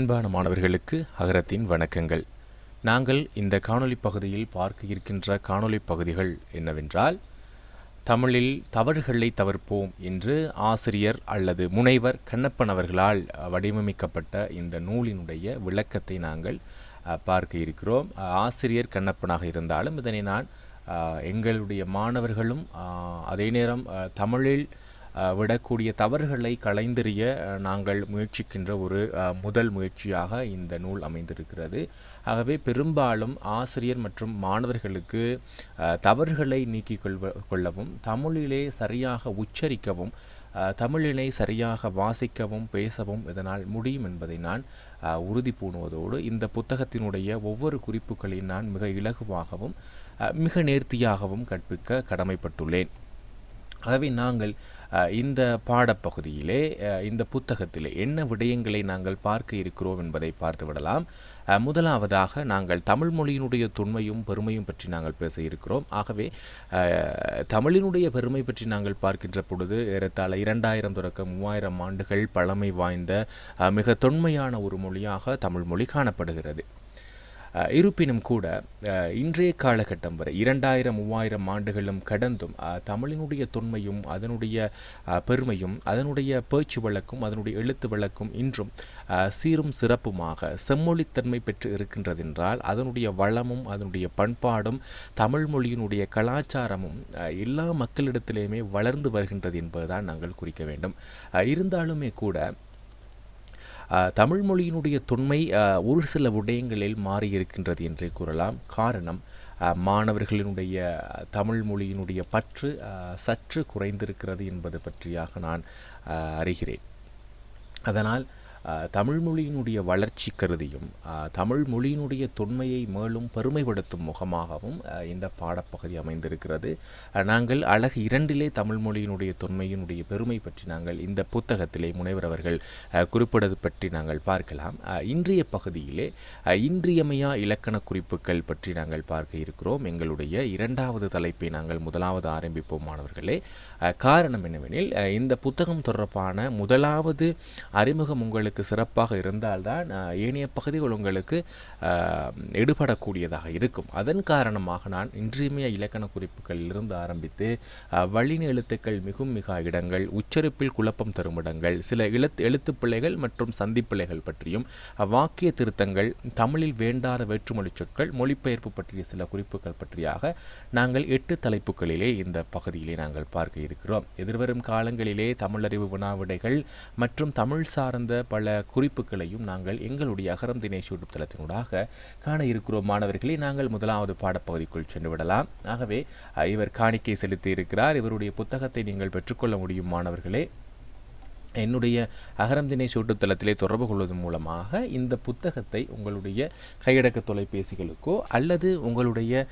அன்பான மாணவர்களுக்கு அகரத்தின் வணக்கங்கள். நாங்கள் இந்த காணொளி பகுதியில் பார்க்க இருக்கின்ற காணொளி பகுதிகள் என்னவென்றால் தமிழில் தவறுகளை தவிர்ப்போம் என்று ஆசிரியர் அல்லது முனைவர் கண்ணப்பன் அவர்களால் வடிவமைக்கப்பட்ட இந்த நூலினுடைய விளக்கத்தை நாங்கள் பார்க்க இருக்கிறோம். ஆசிரியர் கண்ணப்பனாக இருந்தாலும் இதனை நான் எங்களுடைய மாணவர்களும் அதே நேரம் தமிழில் விடக்கூடிய தவறுகளை களைந்தெறிய நாங்கள் முயற்சிக்கின்ற ஒரு முதல் முயற்சியாக இந்த நூல் அமைந்திருக்கிறது. ஆகவே பெரும்பாலும் ஆசிரியர் மற்றும் மாணவர்களுக்கு தவறுகளை நீக்கிக் கொள்வ கொள்ளவும் தமிழிலே சரியாக உச்சரிக்கவும் தமிழினை சரியாக வாசிக்கவும் பேசவும் இதனால் முடியும் என்பதை நான் உறுதி பூணுவதோடு இந்த புத்தகத்தினுடைய ஒவ்வொரு குறிப்புகளையும் நான் மிக இலகுவாகவும் மிக நேர்த்தியாகவும் கற்பிக்க கடமைப்பட்டுள்ளேன். ஆகவே நாங்கள் இந்த பாடப்பகுதியிலே இந்த புத்தகத்திலே என்ன விடயங்களை நாங்கள் பார்க்க இருக்கிறோம் என்பதை பார்த்து விடலாம். முதலாவதாக நாங்கள் தமிழ் மொழியினுடைய தொன்மையும் பெருமையும் பற்றி நாங்கள் பேச இருக்கிறோம். ஆகவே தமிழினுடைய பெருமை பற்றி நாங்கள் பார்க்கின்ற பொழுது ஏறத்தாழ இரண்டாயிரம் தொடக்க மூவாயிரம் ஆண்டுகள் பழமை வாய்ந்த மிக தொன்மையான ஒரு மொழியாக தமிழ் மொழி காணப்படுகிறது. இருப்பினும் கூட இன்றைய காலகட்டம் வரை இரண்டாயிரம் மூவாயிரம் ஆண்டுகளும் கடந்தும் தமிழினுடைய தொன்மையும் அதனுடைய பெருமையும் அதனுடைய பேச்சு வழக்கும் அதனுடைய எழுத்து வழக்கும் இன்றும் சீரும் சிறப்புமாக செம்மொழித்தன்மை பெற்று இருக்கின்றதென்றால் அதனுடைய வளமும் அதனுடைய பண்பாடும் தமிழ் மொழியினுடைய கலாச்சாரமும் எல்லா மக்களிடத்திலேயுமே வளர்ந்து வருகின்றது என்பதுதான் நாங்கள் குறிக்க வேண்டும். இருந்தாலுமே கூட தமிழ் மொழியினுடைய தொன்மை அஹ், ஒரு சில விடயங்களில் மாறி இருக்கின்றது என்றே கூறலாம். காரணம் அஹ், மாணவர்களினுடைய தமிழ் மொழியினுடைய பற்று அஹ், சற்று குறைந்திருக்கிறது என்பது பற்றியாக நான் அஹ், அறிகிறேன். அதனால் தமிழ் மொழியினுடைய வளர்ச்சி கருதியும் தமிழ் மொழியினுடைய தொன்மையை மேலும் பெருமைப்படுத்தும் முகமாகவும் இந்த பாடப்பகுதி அமைந்திருக்கிறது. நாங்கள் அழகு இரண்டிலே தமிழ் மொழியினுடைய தொன்மையினுடைய பெருமை பற்றி நாங்கள் இந்த புத்தகத்திலே முனைவர் அவர்கள் குறிப்பிடுவது பற்றி நாங்கள் பார்க்கலாம். இன்றைய பகுதியிலே இன்றியமையா இலக்கண குறிப்புகள் பற்றி நாங்கள் பார்க்க இருக்கிறோம். எங்களுடைய இரண்டாவது தலைப்பை நாங்கள் முதலாவது ஆரம்பிப்போம் மாணவர்களே. காரணம் என்னவெனில் இந்த புத்தகம் தொடர்பான முதலாவது அறிமுகம் உங்களுக்கு சிறப்பாக இருந்தால்தான் ஏனைய பகுதிகள் உங்களுக்கு எடுபடக்கூடியதாக இருக்கும். அதன் காரணமாக நான் இன்றியமைய இலக்கண குறிப்புகளில் இருந்து ஆரம்பித்து வழின எழுத்துக்கள் மிகும் மிக இடங்கள் உச்சரிப்பில் குழப்பம் தரும் இடங்கள் சில எழுத்து எழுத்துப்பிள்ளைகள் மற்றும் சந்திப்பிள்ளைகள் பற்றியும் வாக்கிய திருத்தங்கள் தமிழில் வேண்டாத வேற்றுமொழி சொற்கள் மொழிபெயர்ப்பு பற்றிய சில குறிப்புகள் பற்றியாக நாங்கள் எட்டு தலைப்புகளிலே இந்த பகுதியிலே நாங்கள் பார்க்க இருக்கிறோம். எதிர்வரும் காலங்களிலே தமிழறிவு வினாவிடைகள் மற்றும் தமிழ் சார்ந்த பல குறிப்புகளையும் நாங்கள் எங்களுடைய அகரம் தினேஷ் யூடியூப் தளத்தினூடாக காண இருக்கிறோம். மாணவர்களே நாங்கள் முதலாவது பாடப்பகுதிக்குள் சென்று விடலாம். ஆகவே இவர் காணிக்கை செலுத்தி இருக்கிறார் இவருடைய புத்தகத்தை நீங்கள் பெற்றுக்கொள்ள முடியும் மாணவர்களே. என்னுடைய அகரம் தினேஷ் யூடியூப் தளத்திலே தொடர்பு கொள்வதன் மூலமாக இந்த புத்தகத்தை உங்களுடைய கையடக்க தொலைபேசிகளுக்கோ அல்லது உங்களுடைய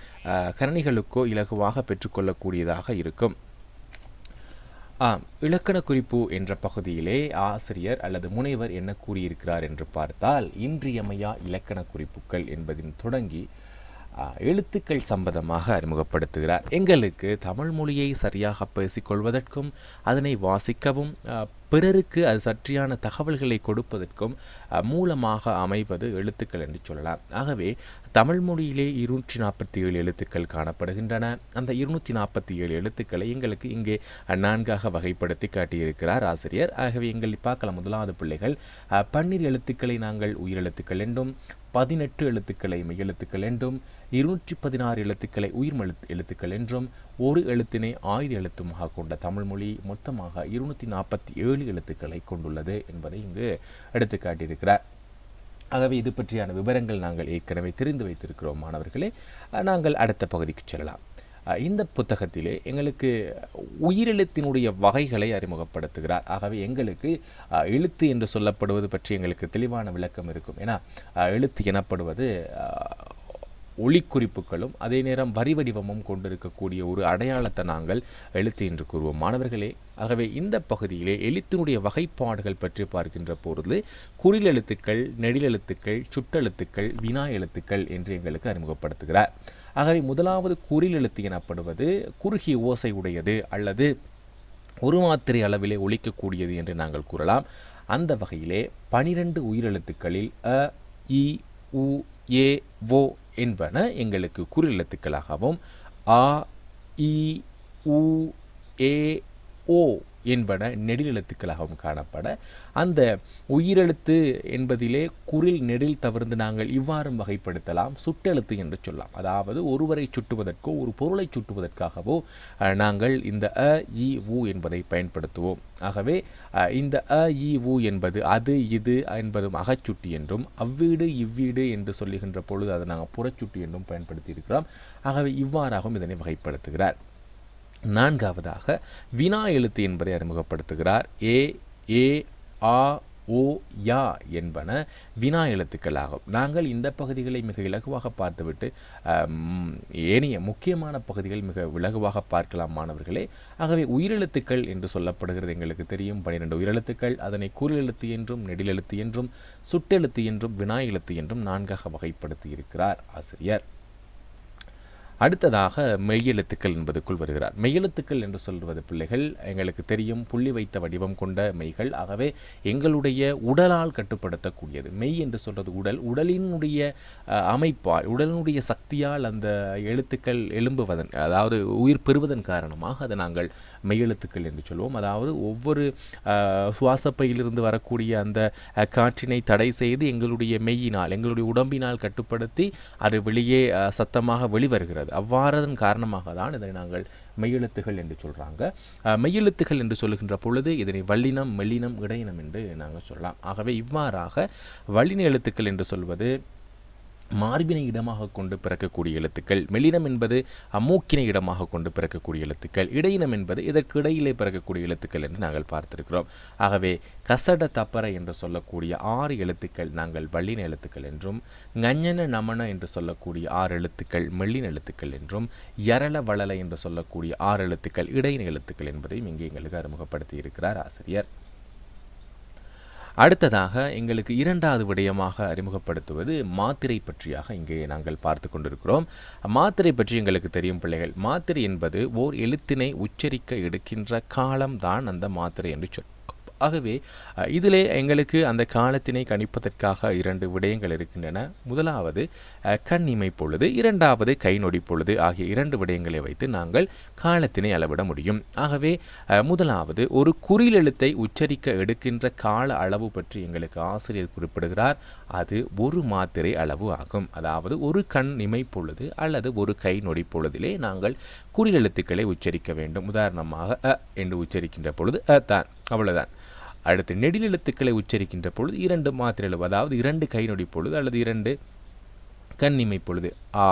கரணிகளுக்கோ இலகுவாக பெற்றுக்கொள்ளக்கூடியதாக இருக்கும். ஆம் இலக்கண குறிப்பு என்ற பகுதியிலே ஆசிரியர் அல்லது முனைவர் என்ன கூறியிருக்கிறார் என்று பார்த்தால் இன்றியமையா இலக்கண குறிப்புகள் என்பதின் தொடங்கி எழுத்துக்கள் சம்பந்தமாக அறிமுகப்படுத்துகிறார். எங்களுக்கு தமிழ் மொழியை சரியாக பேசிக்கொள்வதற்கும் அதனை வாசிக்கவும் பிறருக்கு அது சற்றியான தகவல்களை கொடுப்பதற்கும் மூலமாக அமைவது எழுத்துக்கள் என்று சொல்லலாம். ஆகவே தமிழ் மொழியிலே இருநூற்றி நாற்பத்தி ஏழு எழுத்துக்கள் காணப்படுகின்றன. அந்த இருநூற்றி நாற்பத்தி ஏழு எழுத்துக்களை எங்களுக்கு இங்கே நான்காக வகைப்படுத்தி காட்டியிருக்கிறார் ஆசிரியர். ஆகவே எங்கள் பார்க்கலாம் முதலாவது பிள்ளைகள் பன்னீர் பன்னிரு எழுத்துக்களை நாங்கள் உயிரெழுத்துக்கள் என்றும் பதினெட்டு எழுத்துக்களை மெய் எழுத்துக்கள் என்றும் இருநூற்றி பதினாறு எழுத்துக்களை உயிர் எழுத்து எழுத்துக்கள் என்றும் ஒரு எழுத்தினை ஆயுத எழுத்துமாக கொண்ட தமிழ்மொழி மொத்தமாக இருநூற்றி நாற்பத்தி ஏழு எழுத்துக்களை கொண்டுள்ளது என்பதை இங்கு எடுத்து காட்டியிருக்கிறார். ஆகவே இது பற்றியான விவரங்கள் நாங்கள் ஏற்கனவே தெரிந்து வைத்திருக்கிறோம் மாணவர்களே. நாங்கள் அடுத்த பகுதிக்கு செல்லலாம். இந்த புத்தகத்திலே எங்களுக்கு உயிரெழுத்தினுடைய வகைகளை அறிமுகப்படுத்துகிறார். ஆகவே எங்களுக்கு எழுத்து என்று சொல்லப்படுவது பற்றி எங்களுக்கு தெளிவான விளக்கம் இருக்கும். ஏன்னா எழுத்து எனப்படுவது ஒளிக்குறிப்புகளும் அதே நேரம் வரி வடிவமும் கொண்டிருக்கக்கூடிய ஒரு அடையாளத்தை நாங்கள் எழுத்து என்று கூறுவோம். மாணவர்களே ஆகவே இந்த பகுதியிலே எழுத்தினுடைய வகைப்பாடுகள் பற்றி பார்க்கின்ற பொழுது குறில் எழுத்துக்கள் நெடிலெழுத்துக்கள் சுட்டெழுத்துக்கள் வினா எழுத்துக்கள் என்று எங்களுக்கு அறிமுகப்படுத்துகிறார். ஆகவே முதலாவது குறில் எழுத்து எனப்படுவது குறுகிய ஓசை உடையது அல்லது ஒரு மாத்திரை அளவிலே ஒழிக்கக்கூடியது என்று நாங்கள் கூறலாம். அந்த வகையிலே பனிரெண்டு உயிரெழுத்துக்களில் அ இ உ ஏ ஓ என்பன எங்களுக்கு குறிலெழுத்துக்களாகவும் ஆ இ உ ஏ ஓ என்பன நெடிலெழுத்துக்களாகவும் காணப்பட அந்த உயிரெழுத்து என்பதிலே குரில் நெடில் தவிர்த்து நாங்கள் இவ்வாறும் வகைப்படுத்தலாம் சுட்டெழுத்து என்று சொல்லலாம். அதாவது ஒருவரை சுட்டுவதற்கோ ஒரு பொருளை சுட்டுவதற்காகவோ நாங்கள் இந்த அ இ உ என்பதை பயன்படுத்துவோம். ஆகவே இந்த அ இ உ என்பது அது இது என்பதும் அகச்சுட்டி என்றும் அவ்வீடு இவ்வீடு என்று சொல்லுகின்ற பொழுது அதை நாங்கள் புறச்சுட்டி என்றும் பயன்படுத்தி இருக்கிறோம் ஆகவே இவ்வாறாகவும் இதனை வகைப்படுத்துகிறார். நான்காவதாக வினா எழுத்து என்பதை அறிமுகப்படுத்துகிறார். ஏ ஏ ஆ ஓ யா என்பன வினா எழுத்துக்களாகும். நாங்கள் இந்த பகுதிகளை மிக இலகுவாக பார்த்துவிட்டு ஏனைய முக்கியமான பகுதிகள் மிக இலகுவாக பார்க்கலாம் மாணவர்களே. ஆகவே உயிரெழுத்துக்கள் என்று சொல்லப்படுகிறது எங்களுக்கு தெரியும். பன்னிரெண்டு உயிரெழுத்துக்கள் அதனை குறிலெழுத்து என்றும் நெடிலெழுத்து என்றும் சுட்டெழுத்து என்றும் வினா எழுத்து என்றும் நான்காக வகைப்படுத்தி இருக்கிறார் ஆசிரியர். அடுத்ததாக மெய்யெழுத்துக்கள் என்பதுக்குள் வருகிறார். மெய்யெழுத்துக்கள் என்று சொல்வது பிள்ளைகள் எங்களுக்கு தெரியும் புள்ளி வைத்த வடிவம் கொண்ட மெய்கள் ஆகவே எங்களுடைய உடலால் கட்டுப்படுத்தக்கூடியது. மெய் என்று சொல்வது உடல். உடலினுடைய அமைப்பால் உடலினுடைய சக்தியால் அந்த எழுத்துக்கள் எழும்புவதன் அதாவது உயிர் பெறுவதன் காரணமாக அதை நாங்கள் மெய்யெழுத்துக்கள் என்று சொல்வோம். அதாவது ஒவ்வொரு சுவாசப்பையிலிருந்து வரக்கூடிய அந்த காற்றினை தடை செய்து எங்களுடைய மெய்யினால் எங்களுடைய உடம்பினால் கட்டுப்படுத்தி அது வெளியே சத்தமாக வெளிவருகிறது. அவ்வாறதன் காரணமாக தான் இதனை நாங்கள் மெய்யெழுத்துகள் என்று சொல்கிறாங்க மெய்யெழுத்துகள் என்று சொல்லுகின்ற பொழுது இதனை வல்லினம் மெல்லினம் இடையினம் என்று நாங்கள் சொல்லலாம். ஆகவே இவ்வாறாக வல்லின எழுத்துக்கள் என்று சொல்வது மார்பினை இடமாக கொண்டு பிறக்கக்கூடிய எழுத்துக்கள் மெல்லினம் என்பது அம்மூக்கினை இடமாக கொண்டு பிறக்கக்கூடிய எழுத்துக்கள் இடையினம் என்பது இதற்கு இடையிலே பிறக்கக்கூடிய எழுத்துக்கள் என்று நாங்கள் பார்த்திருக்கிறோம். ஆகவே கசட தப்பர என்று சொல்லக்கூடிய ஆறு எழுத்துக்கள் நாங்கள் வள்ளின எழுத்துக்கள் என்றும் ஞஞ்சன நமன என்று சொல்லக்கூடிய ஆறு எழுத்துக்கள் மெல்லின எழுத்துக்கள் என்றும் யரள வளல என்று சொல்லக்கூடிய ஆறு எழுத்துக்கள் இடையின எழுத்துக்கள் என்பதையும் இங்கே எங்களுக்கு அறிமுகப்படுத்தி இருக்கிறார் ஆசிரியர். அடுத்ததாக எங்களுக்கு இரண்டாவது விடயமாக அறிமுகப்படுத்துவது மாத்திரை பற்றியாக இங்கே நாங்கள் பார்த்து கொண்டிருக்கிறோம். மாத்திரை பற்றி எங்களுக்கு தெரியும் பிள்ளைகள். மாத்திரை என்பது ஓர் எழுத்தினை உச்சரிக்க எடுக்கின்ற காலம்தான் அந்த மாத்திரை என்று சொல் ஆகவே இதிலே எங்களுக்கு அந்த காலத்தினை கணிப்பதற்காக இரண்டு விடயங்கள் இருக்கின்றன. முதலாவது கண் இமை பொழுது இரண்டாவது கை நொடி பொழுது ஆகிய இரண்டு விடயங்களை வைத்து நாங்கள் காலத்தினை அளவிட முடியும். ஆகவே முதலாவது ஒரு குறிலெழுத்தை உச்சரிக்க எடுக்கின்ற கால அளவு பற்றி எங்களுக்கு ஆசிரியர் குறிப்பிடுகிறார். அது ஒரு மாத்திரை அளவு ஆகும். அதாவது ஒரு கண் இமை பொழுது அல்லது ஒரு கை நொடி பொழுதிலே நாங்கள் குறிலெழுத்துக்களை உச்சரிக்க வேண்டும். உதாரணமாக அ என்று உச்சரிக்கின்ற பொழுது அ தான் அவ்வளவுதான். அடுத்து நெடிலெழுத்துக்களை உச்சரிக்கின்ற பொழுது இரண்டு மாத்திரை அதாவது இரண்டு கை நொடி பொழுது அல்லது இரண்டு கண்ணிமை பொழுது ஆ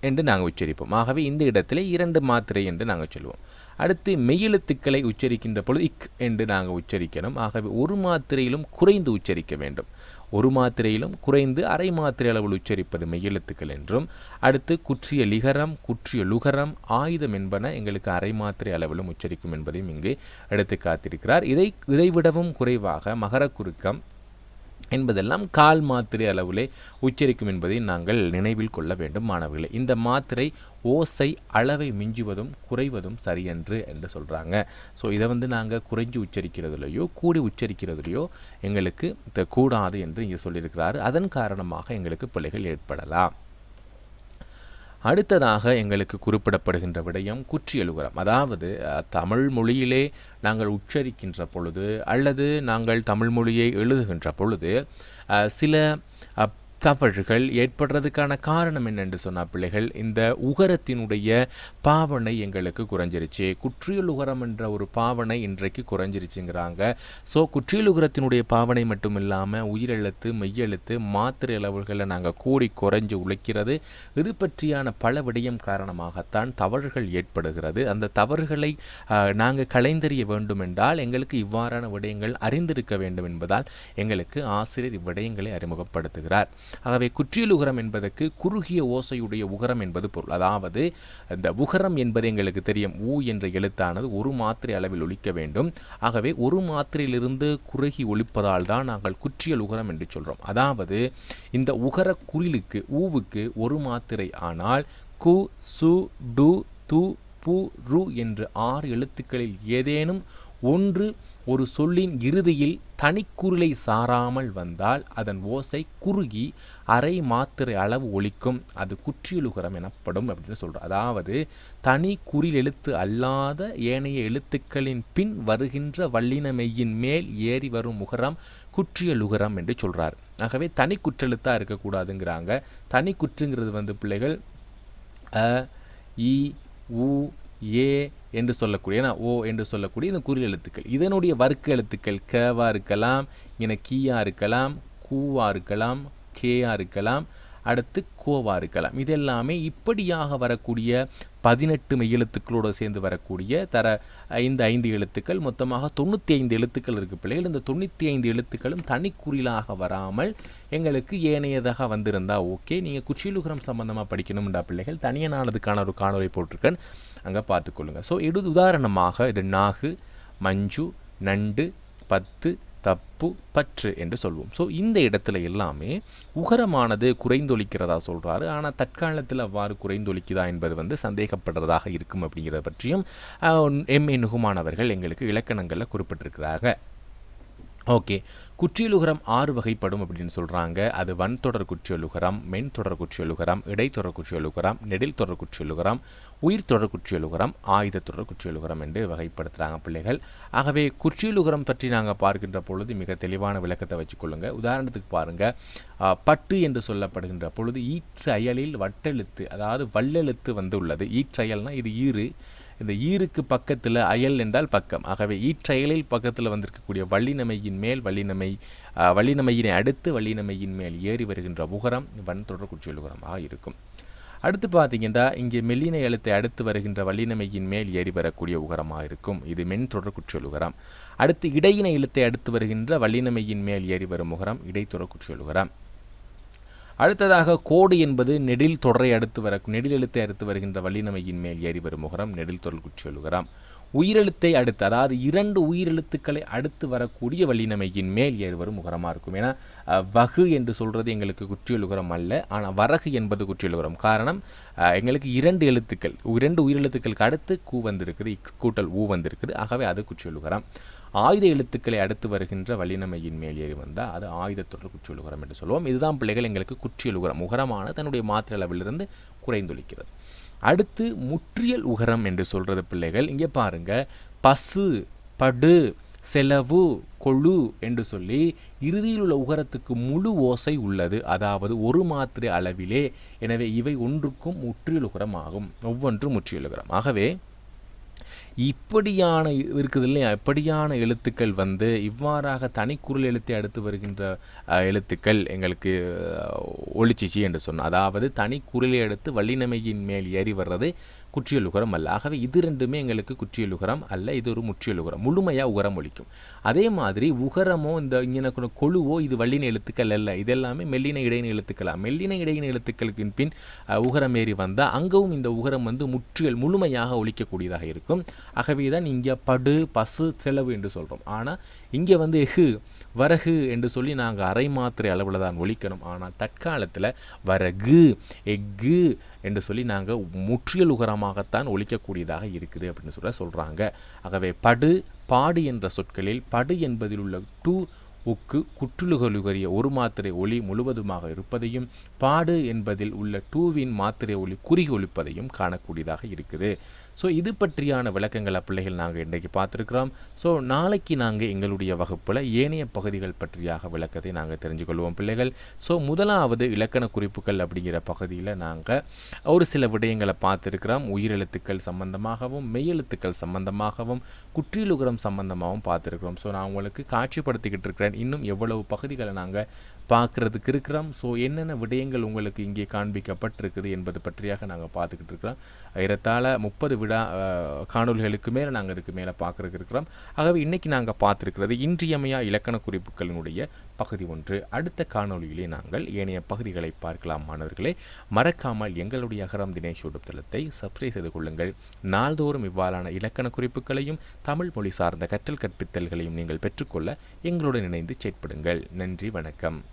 என்று நாங்கள் உச்சரிப்போம். ஆகவே இந்த இடத்துல இரண்டு மாத்திரை என்று நாங்கள் சொல்லுவோம். அடுத்து மெய்யெழுத்துக்களை உச்சரிக்கின்ற பொழுது இக் என்று நாங்கள் உச்சரிக்கணும். ஆகவே ஒரு மாத்திரையிலும் குறைந்து உச்சரிக்க வேண்டும். ஒரு மாத்திரையிலும் குறைந்து அரை மாத்திரை அளவில் உச்சரிப்பது மெய்யெழுத்துக்கள் என்றும் அடுத்து குற்றிய லிகரம் குற்றிய லுகரம் ஆயுதம் என்பன எங்களுக்கு அரை மாத்திரை அளவிலும் உச்சரிக்கும் என்பதையும் இங்கு எடுத்து காத்திருக்கிறார் இதை இதைவிடவும் குறைவாக மகர குறுக்கம் என்பதெல்லாம் கால் மாத்திரை அளவிலே உச்சரிக்கும் என்பதை நாங்கள் நினைவில் கொள்ள வேண்டும் மாணவர்களே. இந்த மாத்திரை ஓசை அளவை மிஞ்சுவதும் குறைவதும் சரியன்று என்று சொல்கிறாங்க ஸோ இதை வந்து நாங்கள் குறைஞ்சு உச்சரிக்கிறதுலையோ கூடி உச்சரிக்கிறதுலையோ எங்களுக்கு கூடாது என்று இங்கே சொல்லியிருக்கிறாரு. அதன் காரணமாக எங்களுக்கு பிள்ளைகள் ஏற்படலாம். அடுத்ததாக எங்களுக்கு குறிப்பிடப்படுகின்ற விடயம் குற்றியலுகரம். அதாவது தமிழ் மொழியிலே நாங்கள் உச்சரிக்கின்ற பொழுது அல்லது நாங்கள் தமிழ் மொழியை எழுதுகின்ற பொழுது சில தவறுகள் ஏற்படுறதுக்கான காரணம் என்னென்று சொன்னால் பிள்ளைகள் இந்த உகரத்தினுடைய பாவனை எங்களுக்கு குறைஞ்சிருச்சு. குற்றியல் உகரம் என்ற ஒரு பாவனை இன்றைக்கு குறைஞ்சிருச்சுங்கிறாங்க. ஸோ குற்றியல் உகரத்தினுடைய பாவனை மட்டும் இல்லாமல் உயிரெழுத்து மெய்யெழுத்து மாத்திரை அளவுகளை நாங்கள் கூடி குறைஞ்சு உழைக்கிறது. இது பற்றியான பல விடயம் காரணமாகத்தான் தவறுகள் ஏற்படுகிறது. அந்த தவறுகளை நாங்கள் கலைந்தறிய வேண்டும் என்றால் எங்களுக்கு இவ்வாறான விடயங்கள் அறிந்திருக்க வேண்டும் என்பதால் எங்களுக்கு ஆசிரியர் இவ்விடயங்களை அறிமுகப்படுத்துகிறார். ஆகவே குற்றியல் உகரம் என்பதற்கு குறுகிய ஓசையுடைய உகரம் என்பது பொருள். அதாவது இந்த உகரம் என்பது எங்களுக்கு தெரியும். ஊ என்ற எழுத்தானது ஒரு மாத்திரை அளவில் ஒழிக்க வேண்டும். ஆகவே ஒரு மாத்திரையிலிருந்து குறுகி ஒழிப்பதால் தான் நாங்கள் குற்றியல் உகரம் என்று சொல்கிறோம் அதாவது இந்த உகர குறிலுக்கு ஊவுக்கு ஒரு மாத்திரை ஆனால் கு சு டு து பு ரு என்று ஆறு எழுத்துக்களில் ஏதேனும் ஒன்று ஒரு சொல்லின் இறுதியில் தனிக்குறிலை சாராமல் வந்தால் அதன் ஓசை குறுகி அரை மாத்திரை அளவு ஒலிக்கும் அது குற்றியலுகரம் எனப்படும் அப்படின்னு சொல்கிறார் அதாவது தனி குறில் எழுத்து அல்லாத ஏனைய எழுத்துக்களின் பின் வருகின்ற வல்லினமெய்யின் மேல் ஏறி வரும் முகரம் குற்றியலுகரம் என்று சொல்கிறார் ஆகவே தனி குற்றெழுத்தாக இருக்கக்கூடாதுங்கிறாங்க. தனி குற்றுங்கிறது வந்து பிள்ளைகள் அ இ உ ஏ என்று சொல்லக்கூடிய ஏன்னா ஓ என்று சொல்லக்கூடிய இந்த குறில் எழுத்துக்கள். இதனுடைய வர்க்க எழுத்துக்கள் கவா இருக்கலாம் இங்கே கீயா இருக்கலாம் கூவாக இருக்கலாம் கேயாக இருக்கலாம் அடுத்து கோவா இருக்கலாம் இதெல்லாமே இப்படியாக வரக்கூடிய பதினெட்டு மெய்யெழுத்துக்களோடு சேர்ந்து வரக்கூடிய தர ஐந்து ஐந்து எழுத்துக்கள் மொத்தமாக தொண்ணூற்றி ஐந்து எழுத்துக்கள் இருக்குது பிள்ளைகள். இந்த தொண்ணூற்றி ஐந்து எழுத்துக்களும் தனிக்குறிலாக வராமல் எங்களுக்கு ஏனையதாக வந்திருந்தால் ஓகே. நீங்கள் குச்சிலுகரம் சம்பந்தமாக படிக்கணும்டா பிள்ளைகள். தனியாக ஒரு காணொலி போட்டிருக்கேன். அங்கே பார்த்துக்கொள்ளுங்கள் ஸோ இது உதாரணமாக இது நாகு மஞ்சு நண்டு பத்து தப்பு பற்று என்று சொல்வோம். ஸோ இந்த இடத்துல எல்லாமே உகரமானது குறைந்தொலிக்கிறதா சொல்கிறாரு ஆனால் தற்காலத்தில் அவ்வாறு குறைந்தொலிக்குதா என்பது வந்து சந்தேகப்படுறதாக இருக்கும் அப்படிங்கிறத பற்றியும் எம். ஏ. நுகுமானவர்கள் எங்களுக்கு இலக்கணங்களில் குறிப்பிட்டிருக்கிறாங்க. ஓகே. குற்றியலுகரம் ஆறு வகைப்படும் அப்படின்னு சொல்கிறாங்க அது வன் தொடர் குற்றியலுகரம் மென் தொடர் குற்றியலுகரம் இடைத்தொடர் குற்றியலுகரம் நெடில் தொடர் குற்றியலுகரம் உயிர் தொடர் குற்றியலுகரம் ஆயுத தொடர் குற்றியலுகரம் என்று வகைப்படுத்துகிறாங்க பிள்ளைகள். ஆகவே குற்றியலுகரம் பற்றி நாங்கள் பார்க்கின்ற பொழுது மிக தெளிவான விளக்கத்தை வச்சுக்கொள்ளுங்க. உதாரணத்துக்கு பாருங்கள் பட்டு என்று சொல்லப்படுகின்ற பொழுது ஈற்றயலில் வட்டெழுத்து அதாவது வல்லெழுத்து வந்து உள்ளது. ஈற்றயல்னால் இது ஈறு. இந்த ஈருக்கு பக்கத்தில் அயல் என்றால் பக்கம். ஆகவே ஈற்றயலில் பக்கத்தில் வந்திருக்கக்கூடிய வள்ளினமையின் மேல் வள்ளினமை வள்ளினமையினை அடுத்து வள்ளினமையின் மேல் ஏறி வருகின்ற உகரம் வன் தொடர் குற்றியலுகரமாக இருக்கும். அடுத்து பார்த்தீங்கன்னா இங்கே மெல்லின எழுத்தை அடுத்து வருகின்ற வல்லினமையின் மேல் ஏறி வரக்கூடிய உகரமாக இருக்கும் இது மென் தொடர்குற்றியல் உகரம். அடுத்து இடையின எழுத்தை அடுத்து வருகின்ற வல்லினமையின் மேல் ஏறி வரும் உகரம் இடைத்தொடர் உகரம். அடுத்ததாக கோடு என்பது நெடில் தொடரை அடுத்து வர நெடில் எழுத்தை அடுத்து வருகின்ற வல்லினமையின் மேல் ஏறி வரும் முகரம் நெடில் தொடர்குற்றியல் உகரம். உயிரெழுத்தை அடுத்து அதாவது இரண்டு உயிரெழுத்துக்களை அடுத்து வரக்கூடிய வல்லினமையின் மேல் ஏறுவரும் உகரமாக இருக்கும். ஏன்னா வகு என்று சொல்கிறது எங்களுக்கு குற்றியலுகரம் அல்ல. ஆனால் வரகு என்பது குற்றியலுகரம் காரணம் எங்களுக்கு இரண்டு எழுத்துக்கள் இரண்டு உயிரெழுத்துக்களுக்கு அடுத்து கூ வந்திருக்குது கூட்டல் ஊ வந்திருக்குது. ஆகவே அது குற்றியலுகரம் ஆயுத எழுத்துக்களை அடுத்து வருகின்ற வல்லினமையின் மேல் ஏறி வந்தால் அது ஆயுதத்தொடர் குற்றியல் உகரம் என்று சொல்லுவோம் இதுதான் பிள்ளைகள் எங்களுக்கு குற்றியலுகரம் உகரமான தன்னுடைய மாத்திரை அளவிலிருந்து குறைந்தொழிக்கிறது அடுத்து முற்றியல் உகரம் என்று சொல்கிறது பிள்ளைகள். இங்கே பாருங்கள் பசு படு செலவு கொழு என்று சொல்லி இறுதியில் உள்ள உகரத்துக்கு முழு ஓசை உள்ளது. அதாவது ஒரு மாத்திரை அளவிலே. எனவே இவை ஒன்றுக்கும் முற்றியல் உகரம் ஆகும் ஒவ்வொன்றும் முற்றியல் உகரம். ஆகவே இப்படியான இருக்குது இல்லையா? இப்படியான எழுத்துக்கள் வந்து இவ்வாறாக தனிக்குரல் எழுத்தை அடுத்து வருகின்ற எழுத்துக்கள் எங்களுக்கு ஒழிச்சிச்சு என்று சொன்னோம் அதாவது தனிக்குரலை அடுத்து வள்ளினமையின் மேல் ஏறி வர்றது குற்றியலுகரம் அல்ல. ஆகவே இது ரெண்டுமே எங்களுக்கு குற்றியலுகரம் அல்ல இது ஒரு முற்றியலுகரம் முழுமையாக உகரம் ஒழிக்கும். அதே மாதிரி உகரமோ இந்த இங்கே கொழுவோ இது வள்ளின எழுத்துக்கள் அல்ல. இதெல்லாமே மெல்லின இடையின எழுத்துக்களா மெல்லின இடையின எழுத்துக்களுக்கு பின் உகரம் ஏறி வந்தால் அங்கவும் இந்த உகரம் வந்து முற்றியல் முழுமையாக ஒழிக்கக்கூடியதாக இருக்கும். ஆகவே தான் இங்கே படு பசு செலவு என்று சொல்கிறோம் ஆனால் இங்கே வந்து எஃகு வரகு என்று சொல்லி நாங்கள் அரை மாத்திரை அளவில் தான் ஒழிக்கணும். ஆனால் தற்காலத்தில் வரகு எஃகு என்று சொல்லி நாங்கள் முற்றியல் உகரமாகத்தான் ஒழிக்கக்கூடியதாக இருக்குது அப்படின்னு சொல்ல சொல்கிறாங்க ஆகவே படு பாடு என்ற சொற்களில் படு என்பதில் உள்ள டூ உக்கு குற்றுலுகலுகரிய ஒரு மாத்திரை ஒளி முழுவதுமாக இருப்பதையும் பாடு என்பதில் உள்ள டூவின் மாத்திரை ஒளி குறுகி ஒழிப்பதையும் காணக்கூடியதாக இருக்குது. ஸோ இது பற்றியான விளக்கங்களை பிள்ளைகள் நாங்கள் இன்றைக்கு பார்த்துருக்குறோம். ஸோ நாளைக்கு நாங்கள் எங்களுடைய வகுப்பில் ஏனைய பகுதிகள் பற்றியாக விளக்கத்தை நாங்கள் தெரிஞ்சுக்கொள்வோம் பிள்ளைகள். ஸோ முதலாவது இலக்கண குறிப்புகள் அப்படிங்கிற பகுதியில் நாங்கள் ஒரு சில விடயங்களை பார்த்துருக்குறோம். உயிரெழுத்துக்கள் சம்பந்தமாகவும் மெய்யெழுத்துக்கள் சம்பந்தமாகவும் குற்றிலுகரம் சம்பந்தமாகவும் பார்த்துருக்குறோம். ஸோ நான் உங்களுக்கு காட்சிப்படுத்திக்கிட்டு இருக்கிறேன். இன்னும் எவ்வளவு பகுதிகளை நாங்கள் பார்க்குறதுக்கு இருக்கிறோம். ஸோ என்னென்ன விடயங்கள் உங்களுக்கு இங்கே காண்பிக்கப்பட்டிருக்குது என்பது பற்றியாக நாங்கள் பார்த்துக்கிட்டு இருக்கிறோம். ஏறத்தாழ முப்பது விடா காணொலிகளுக்கு மேலே நாங்கள் அதுக்கு மேலே பார்க்குறதுக்கு இருக்கிறோம். ஆகவே இன்றைக்கி நாங்கள் பார்த்துருக்கிறது இன்றியமையா இலக்கண குறிப்புகளினுடைய பகுதி ஒன்று. அடுத்த காணொலியிலே நாங்கள் ஏனைய பகுதிகளை பார்க்கலாம் மாணவர்களே. மறக்காமல் எங்களுடைய அகரம் தினேஷ் யூடியூப் தளத்தை சப்ஸ்கிரைப் செய்து கொள்ளுங்கள். நாள்தோறும் இவ்வாறான இலக்கண குறிப்புகளையும் தமிழ் மொழி சார்ந்த கற்றல் கற்பித்தல்களையும் நீங்கள் பெற்றுக்கொள்ள எங்களுடன் இணைந்து செயற்படுங்கள். நன்றி வணக்கம்.